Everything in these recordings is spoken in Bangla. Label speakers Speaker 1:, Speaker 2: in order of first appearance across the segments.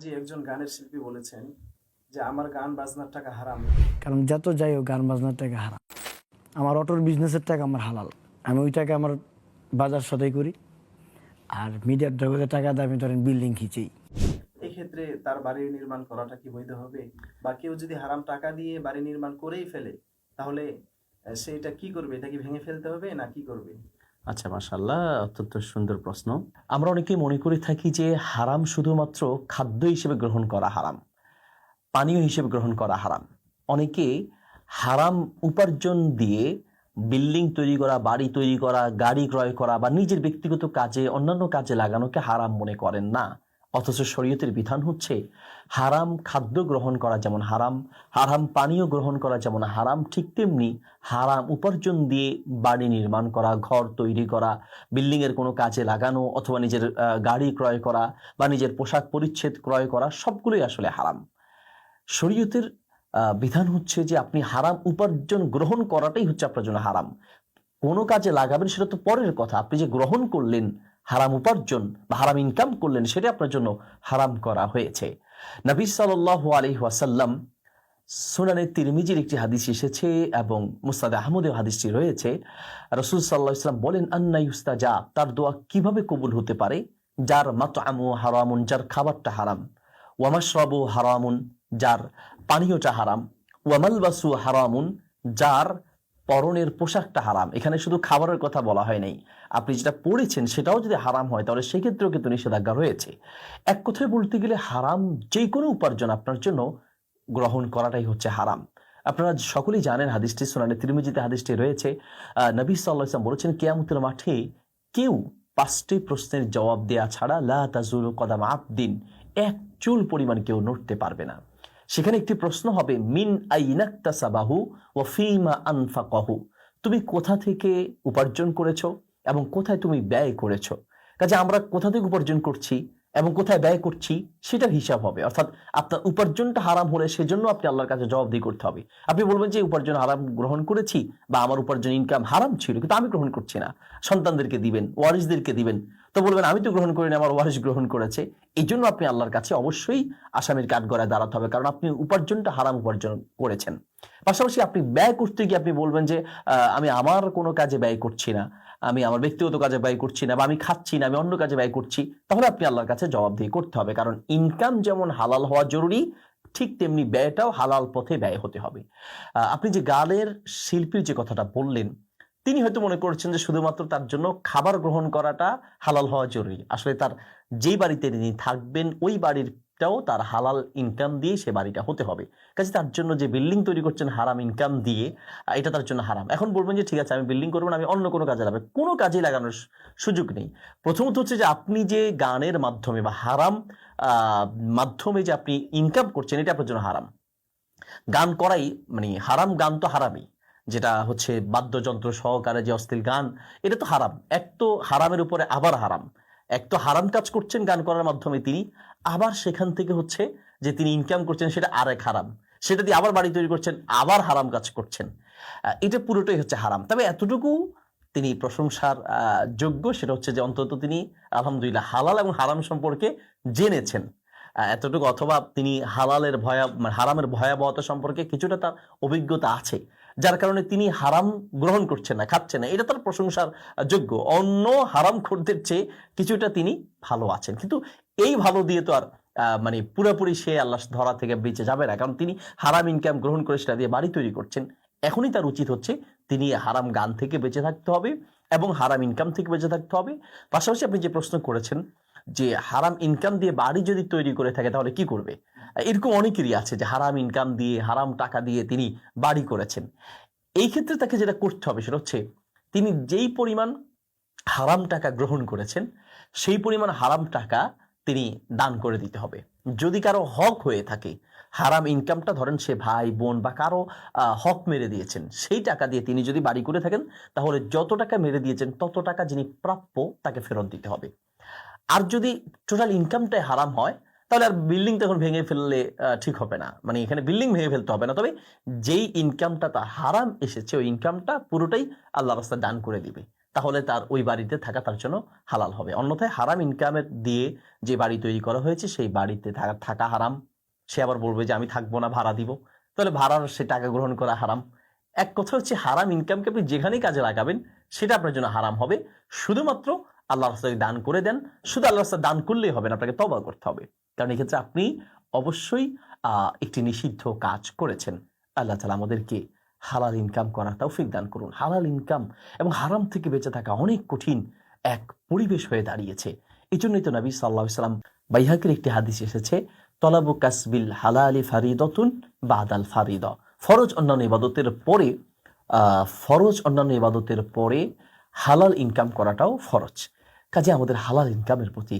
Speaker 1: জি একজন গানের শিল্পী বলেছেন যে আমার গান বাজনার টাকা হারাম।
Speaker 2: কারণ যত যাই হোক গান বাজনার টাকা হারাম। আমার অটোর বিজনেসের টাকা আমার হালাল। আমি ওই টাকা আমার বাজার সদাই করি। আর মিডিয়ার জগতে টাকা দিয়ে আমি ধরেন বিল্ডিং খিচেই
Speaker 1: ক্ষেত্রে তার বাড়ি নির্মাণ করাটা কি বৈধ হবে? বা কেউ যদি হারাম টাকা দিয়ে বাড়ি নির্মাণ করেই ফেলে তাহলে আহ, সে এটা কি করবে? এটা কি ভেঙে ফেলতে হবে না কি করবে?
Speaker 3: আচ্ছা মাসাল্লাহ অত্যন্ত সুন্দর প্রশ্ন। আমরা অনেকে মনে করে থাকি যে হারাম শুধুমাত্র খাদ্য হিসেবে গ্রহণ করা হারাম, পানীয় হিসেবে গ্রহণ করা হারাম। অনেকে হারাম উপার্জন দিয়ে বিল্ডিং তৈরি করা, বাড়ি তৈরি করা, গাড়ি ক্রয় করা বা নিজের ব্যক্তিগত কাজে, অন্যান্য কাজে লাগানোকে হারাম মনে করেন না। অথচ শরীয়তের বিধান হচ্ছে হারাম খাদ্য গ্রহণ করা যেমন হারাম হারাম পানীয় গ্রহণ করা যেমন হারাম, ঠিক তেমনি হারাম উপার্জন দিয়ে বাড়ি নির্মাণ করা, ঘর তৈরি করা বিল্ডিং এর কোনো কাজে লাগানো অথবা নিজের গাড়ি ক্রয় করা বা নিজের পোশাক পরিচ্ছেদ ক্রয় করা সবগুলোই আসলে হারাম। শরীয়তের বিধান হচ্ছে যে আপনি হারাম উপার্জন গ্রহণ করাটাই হচ্ছে আপনার জন্য হারাম। কোনো কাজে লাগাবেন সেটা তো পরের কথা। আপনি যে গ্রহণ করলেন হারাম উপার্জন বা হারাম ইনকাম করলেন, সেটা আপনার জন্য হারাম করা হয়েছে। নবী সাল্লাহ আলহি ওয়াসাল্লাম সুনানে তিরমিজির একটি হাদিস এসেছে এবং মুস্তাদ আহমদের হাদিসটি রয়েছে। রসুল সাল্লাহ ইসলাম বলেন, আন্না ইউস্তাজা তার দোয়া কীভাবে কবুল হতে পারে? যার মাত আমু হারামুন, যার খাবারটা হারাম। ওয়ামাশরাবু হারামুন যার পানীয়টা হারাম। ওয়ামালবাসু হারামুন যার পরনের পোশাকটা হারাম। এখানে শুধু খাবারের কথা বলা হয় নাই। আপনি যেটা পড়েছেন সেটাও যদি হারাম হয়, তাহলে সেক্ষেত্রেও কিন্তু নিষেধাজ্ঞা রয়েছে। এক কথায় বলতে গেলে হারাম যে কোনো উপার্জন আপনার জন্য গ্রহণ করাটাই হচ্ছে হারাম। আপনারা সকলেই জানেন হাদিসটি, সোনানে তিরমিজিতে হাদিসটি রয়েছে নবী সাল্লাহ ইসলাম বলেছেন, কেয়ামতের মাঠে কেউ পাঁচটি প্রশ্নের জবাব দেয়া ছাড়া, লা তাজুল কদাম আবদিন, এক চুল পরিমাণ কেউ নড়তে পারবে না। সেখানে একটি প্রশ্ন হবে, মিন আইনাক্তা সাবাহু ও ফিমা আনফাকহু? তুমি কোথা থেকে উপার্জন করেছ এবং কোথায় তুমি ব্যয় করেছ? কাজে আমরা কোথা থেকে উপার্জন করছি? এবং কোথায় ব্যয় করছি সেটার হিসাব হবে। অর্থাৎ আপনার উপার্জনটা হারাম হলে সেজন্য আপনি আল্লাহর কাছে জবাবদিহি করতে হবে। আপনি বলবেন যে উপার্জন হারাম গ্রহণ করেছি বা আমার উপার্জন ইনকাম হারাম ছিল, কিন্তু আমি গ্রহণ করছি না। সন্তানদেরকে দিবেন, ওয়ারিসদেরকে দিবেন। তো বলবেন, আমি তো গ্রহণ করিনি, আমার ওয়ারিস গ্রহণ করেছে। এই জন্য আপনি আল্লাহর কাছে অবশ্যই আসামির কাঠগড়ায় দাঁড়াতে হবে, কারণ আপনি উপার্জনটা হারাম উপার্জন করেছেন। পাশাপাশি আপনি ব্যয় করতে গিয়ে আপনি বলবেন যে আমি আমার কোনো কাজে ব্যয় করছি না, আমি আমার ব্যক্তিগত কাজে ব্যয় করছি না বা আমি খাচ্ছি না, আমি অন্য কাজে ব্যয় করছি, তাহলে আপনি আল্লাহর কাছে জবাবদিহি করতে হবে। কারণ ইনকাম যেমন হালাল হওয়া জরুরি, ঠিক তেমনি ব্যয়টাও হালাল পথে ব্যয় হতে হবে। আপনি যে গানের শিল্পীর যে কথাটা বললেন, তিনি হয়তো মনে করছেন যে শুধুমাত্র তার জন্য খাবার গ্রহণ করাটা হালাল হওয়া জরুরি। আসলে তার যেই বাড়িতে তিনি থাকবেন, ওই বাড়িরটাও তার হালাল ইনকাম দিয়ে সে বাড়িটা হতে হবে। কাজে তার জন্য যে বিল্ডিং তৈরি করছেন হারাম ইনকাম দিয়ে এটা তার জন্য হারাম। এখন বলবেন যে, ঠিক আছে, আমি বিল্ডিং করব না, আমি অন্য কোনো কাজে লাগাবো। কোনো কাজে লাগানোর সুযোগ নেই। প্রথমত হচ্ছে যে, আপনি যে গানের মাধ্যমে বা হারাম মাধ্যমে যে আপনি ইনকাম করছেন, এটা আপনার জন্য হারাম। গান করাই মানে হারাম গান তো হারামই। যেটা হচ্ছে বাদ্যযন্ত্র সহকারে যে অশ্লীল গান, এটা তো হারাম। এক তো হারামের উপরে আবার হারাম। এক তো হারাম কাজ করছেন গান করার মাধ্যমে তিনি আবার সেখান থেকে হচ্ছে যে তিনি ইনকাম করছেন, সেটা আরেক হারাম। সেটা দিয়ে আবার বাড়ি তৈরি করছেন, আবার হারাম কাজ করছেন। এটা পুরোটাই হচ্ছে হারাম। তবে এতটুকু তিনি প্রশংসার যোগ্য, সেটা হচ্ছে যে অন্তত তিনি আলহামদুলিল্লাহ হালাল এবং হারাম সম্পর্কে জেনেছেন। এতটুকু অথবা তিনি হালালের ভয়া মানে হারামের ভয়াবহতা সম্পর্কে কিছুটা তার অভিজ্ঞতা আছে, যার কারণে তিনি হারাম গ্রহণ করছেন না, খাচ্ছেন না। এটা তার প্রশংসার যোগ্য। অন্য হারাম খোরদের চেয়ে কিছুটা তিনি ভালো আছেন। কিন্তু এই ভালো দিয়ে তো আর মানে পুরোপুরি সে আল্লাহ ধরা থেকে বেঁচে যাবে না। কারণ তিনি হারাম ইনকাম গ্রহণ করে সেটা দিয়ে বাড়ি তৈরি করছেন। এখনই তার উচিত হচ্ছে তিনি হারাম গান থেকে বেঁচে থাকতে হবে এবং হারাম ইনকাম থেকে বেঁচে থাকতে হবে। পাশাপাশি আপনি যে প্রশ্ন করেছেন যে হারাম ইনকাম দিয়ে বাড়ি যদি তৈরি করে থাকে তাহলে কি করবে? এরকম অনেকেরই আছে যে হারাম ইনকাম দিয়ে, হারাম টাকা দিয়ে তিনি বাড়ি করেছেন। এই ক্ষেত্রে তাকে যেটা করতে হবে সেটা হচ্ছে তিনি যেই পরিমাণ হারাম টাকা গ্রহণ করেছেন, সেই পরিমাণ হারাম টাকা তিনি দান করে দিতে হবে। যদি কারও হক হয়ে থাকে, হারাম ইনকামটা ধরেন সে ভাই, বোন বা কারও হক মেরে দিয়েছেন, সেই টাকা দিয়ে তিনি যদি বাড়ি করে থাকেন, তাহলে যত টাকা মেরে দিয়েছেন, তত টাকা যিনি প্রাপ্য তাকে ফেরত দিতে হবে। আর যদি টোটাল ইনকামটাই হারাম হয়, তাহলে আর বিল্ডিং তখন ভেঙে ফেললে ঠিক হবে না। মানে এখানে বিল্ডিং ভেঙে ফেলতে হবে না। তবে যেই ইনকামটা তার হারাম এসেছে, ওই ইনকামটা পুরোটাই আল্লাহ রাস্তা দান করে দিবে। তাহলে তার ওই বাড়িতে থাকা তার জন্য হালাল হবে। অন্যথায় হারাম ইনকামের দিয়ে যে বাড়ি তৈরি করা হয়েছে, সেই বাড়িতে থাকা হারাম। সে আবার বলবে যে, আমি থাকব না, ভাড়া দিব। তাহলে ভাড়ার সে টাকা গ্রহণ করা হারাম। এক কথা হচ্ছে, হারাম ইনকামকে আপনি যেখানেই কাজে লাগাবেন, সেটা আপনার জন্য হারাম হবে। শুধুমাত্র আল্লাহ রাস্তায় দান করে দেন। শুধু আল্লাহ রাস্তা দান করলেই হবে না, আপনাকে তবা করতে হবে। কারণ এক্ষেত্রে আপনি অবশ্যই একটি নিষিদ্ধ কাজ করেছেন। আল্লাহ তালা আমাদেরকে হালাল ইনকাম করা তৌফিক দান করুন। হালাল ইনকাম এবং হারাম থেকে বেঁচে থাকা অনেক কঠিন এক পরিবেশ হয়ে দাঁড়িয়েছে। এই জন্যই তো নবী সাল্লাহ সাল্লাম বাইহাকের একটি হাদিস এসেছে, তলাবু কাসবিল হালালি ফারিদতুন বাদাল ফারিদ। ফরজ অন্যান্য ইবাদতের পরে ফরজ অন্যান্য ইবাদতের পরে হালাল ইনকাম করাটাও ফরজ। কাজে আমাদের হালাল ইনকামের প্রতি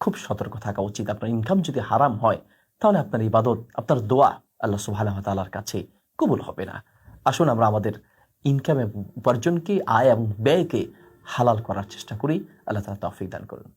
Speaker 3: খুব সতর্ক থাকা উচিত। আপনার ইনকাম যদি হারাম হয়, তাহলে আপনার ইবাদত, আপনার দোয়া আল্লাহ সুবহানাহু ওয়া তাআলার কাছে কবুল হবে না। আসুন আমরা আমাদের ইনকাম উপার্জনকে, আয় এবং ব্যয়কে হালাল করার চেষ্টা করি। আল্লাহ তালা তৌফিক দান করুন।